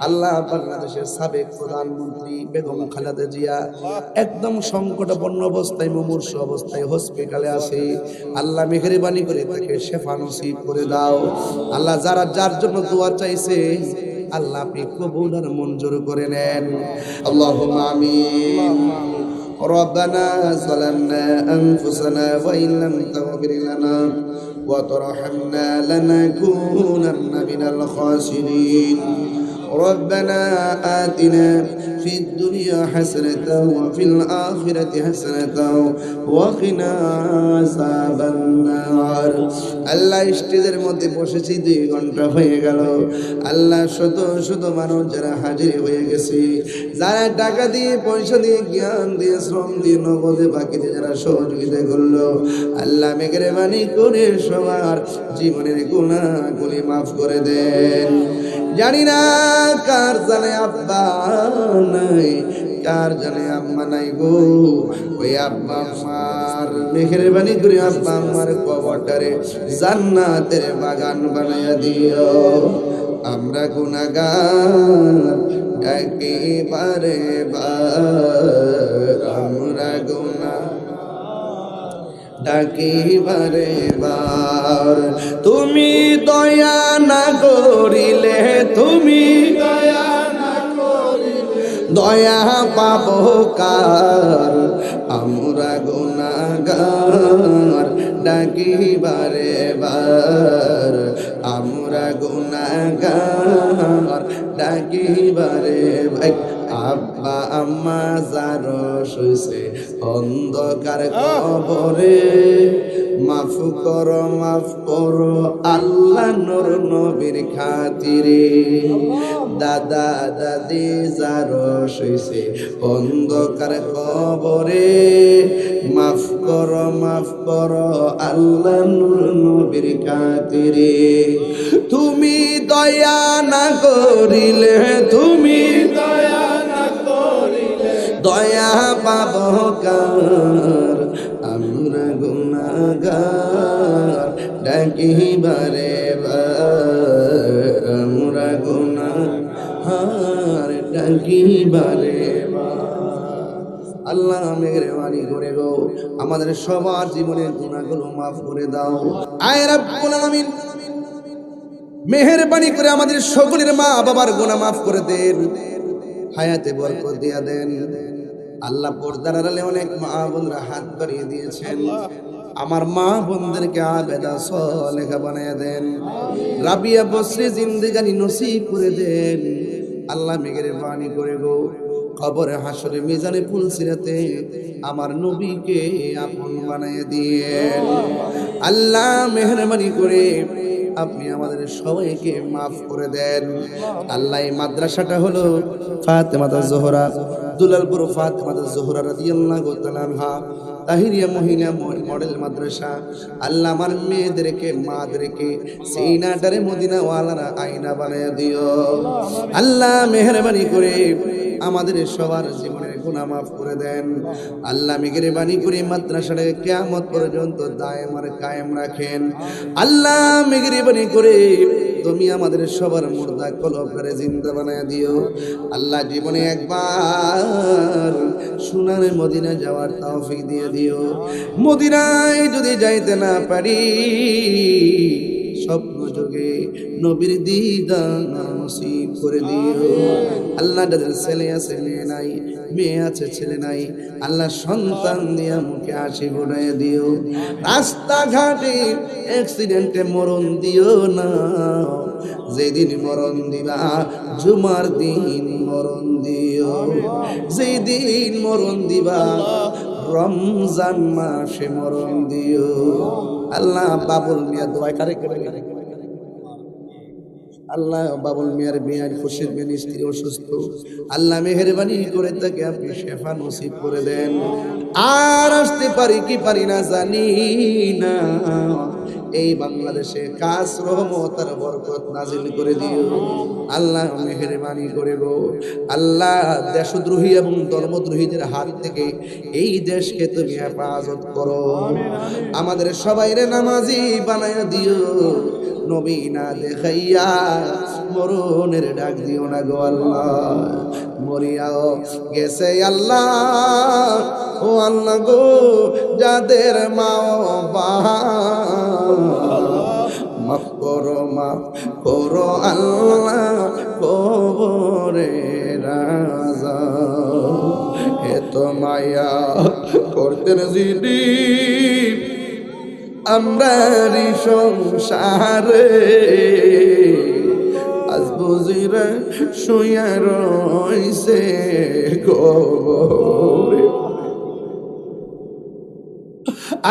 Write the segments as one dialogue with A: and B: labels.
A: আল্লাহ বাংলাদেশের সাবেক প্রধানমন্ত্রী বেগম খালেদা জিয়া একদম সংকটাপন্ন অবস্থায় মুমূর্ষ অবস্থায় হসপিটালে আছে আল্লাহ মেহরবানি করে তাকে শেফা নসিব করে দাও আল্লাহ যারা যার জন্য দোয়া চাইছে আল্লাহ আপনি কবুল আর মঞ্জুর করে নেন আল্লাহ আমিন ربنا ظلمنا أنفسنا وإن لم تغفر لنا وترحمنا لنكونن من الخاسرين ربنا آتنا في الدنيا حسنة وفي الآخرة حسنة وقنا عذاب النار আল্লাহ স্টেজের মধ্যে বসেছি দুই ঘন্টা হয়ে গেল আল্লাহ শত শত মানুষ যারা হাজির হয়ে গেছে যারা টাকা দিয়ে পয়সা দিয়ে জ্ঞান দিয়ে শ্রম দিয়ে নগদে বাকিতে যারা সহযোগিতা করলো আল্লাহ মেঘের বাণী করে সবার জীবনের গুণাগুলি মাফ করে দেন জানি না কার জানে আব্বা নাই, কার জানে আম্মা নাই গো? ওই আব্বা আমার মেঘের বাণী করে আব্বা আমার কবরটারে জান্নাতের বাগান বানাইয়া দিও। আমরা গুনাগার একেবারে বার। আমরা গুনা ডাকিবারে বার। তুমি দয়া না করিলে, তুমি দয়া দয়া পাব কার, আমরা গুনাগার ডাকিবারে বার। আমরা গুনাগার ডাকিবারে ভাই আব্বা, আম্মা, যার শুইছে, অন্ধকার কবরে। মাফ করো মাফ করো আল্লাহ নূর নবীর খাতিরে। দাদা দাদি যার অন্ধকার কবরে। মাফ করো মাফ করো আল্লাহ নূর নবীর খাতিরে। তুমি দয়া না করিলে, তুমি দয়া না করিলে, দয়া পাব কার? আমরা গুনাগার, ডাকিবারে বার। আমরা গুনাহার ডাকিবারে আল্লাহ মেহরবানি করে গো, আমাদের সবার জীবনের গুণাগুলো মাফ করে দাও। আয় রাব্বুল আলামিন। মেহরবানি করে আমাদের সকলের মা বাবার গুনাহ মাফ করে দেন। হায়াতে বরকত দিয়া দেন। আল্লাহ পর্দার আড়ালে অনেক মা বোনরা হাত বাড়িয়ে দিয়েছেন। আমার মা বোনদেরকে আবেদা লেখা বানিয়ে দেন। রাবিয়া বসরে জিন্দেগানি নসিব করে দেন। আল্লাহ মেঘের বাণী করে গো খবরে হাসরে মিজানে ফুল সিরাতে আমার নবীকে আপন বানিয়ে দিয়েন। আল্লাহ মেহরবানি করে আপনি আমাদের সবাইকে মাফ করে দেন। আল্লাহ মাদ্রাসাটা হলো ফাতেমাতা জোহরা। দুলালপুর ফাতমা জোহরা রাদিয়াল্লাহু তাআলা আনহা, তাহিরিয়া মহিলা মডেল মাদ্রাসা আল্লাহ আমার মেয়েদেরকে, মাদেরকে সেইনাটারে মদিনা ওয়ালারা আয়না বানায় দিও। আল্লাহ মেহরবানি করে আমাদের সবার জীবনের গুনাহ মাফ করে দেন। আল্লাহ মেহরবানি করে মাদ্রাসাটাকে কিয়ামত পর্যন্ত দায়েম আর কায়েম রাখেন। আল্লাহ মেহরবানি করে তুমি আমাদের সবার মুর্দা কলবরে জিন্দা বানায় দিও। আল্লাহ জীবনে একবার সোনার মদিনা যাওয়ার তৌফিক দিয়ে দিও। মদিনায় যদি যাইতে না পারি স্বপ্ন যোগে নবীর দিদান নসিব করে দিও। আল্লাহ যাদের ছেলে আছে মেয়ে নাই মেয়ে আছে ছেলে নাই আল্লাহ সন্তান দিয়া মুখে হাসি ফুটাই দিও। রাস্তাঘাটে অ্যাক্সিডেন্টে মরণ দিও না। যেদিন মরণ দিবা জুমার দিন মরণ দিও। যেদিন মরণ দিবা রমজান মাসে মরণ দিও। আল্লাহ। বাবুল মিয়া দোয়া কারে করে। আল্লাহ বাবুল মিয়ার মিয়ার খুশির মেন স্ত্রী অসুস্থ। আল্লাহ মেহরবানি করে তাকে আপনি শেফা নসিব করে দেন। আর আসতে পারি কি পারি না জানি না। এই বাংলাদেশে কাজ, রহমত আর বরকত নাজিল করে দিও। আল্লাহ মেহরবানি করে গো। আল্লাহ দেশদ্রোহী এবং ধর্মদ্রোহীদের হাত থেকে এই দেশকে তুমি হেফাজত করো। আমাদের সবাইরে নামাজি বানায় দিও। নবী না দেখাইয়া মরণের ডাক দিও না গো আল্লাহ। মরিয়াও গেছে আল্লাহ। ও আল্লাহ গো, যাদের মাও বাবা মাফ করো মাফ করো আল্লাহ, কবরে রাজা। এত মায়া করতেন জিডি আমরা সংসারে বুঝিরে শুয়া রইছে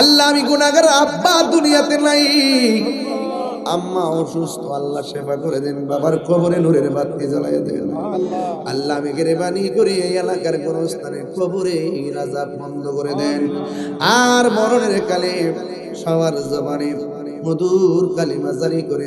A: আল্লাহ, আমি গুনাগার আব্বা দুনিয়াতে নাই। আম্মা অসুস্থ, আল্লাহ সেবা করে দেন। বাবার কবরে নূরের বাতি জ্বালাই দেন। আল্লাহ, আমি গেরেবানি করি এই এলাকার কোন স্থানে কবরে রাজা বন্ধ করে দেন। আর মরণের কালে সবার জবানে মধুর কালিমা জারি করে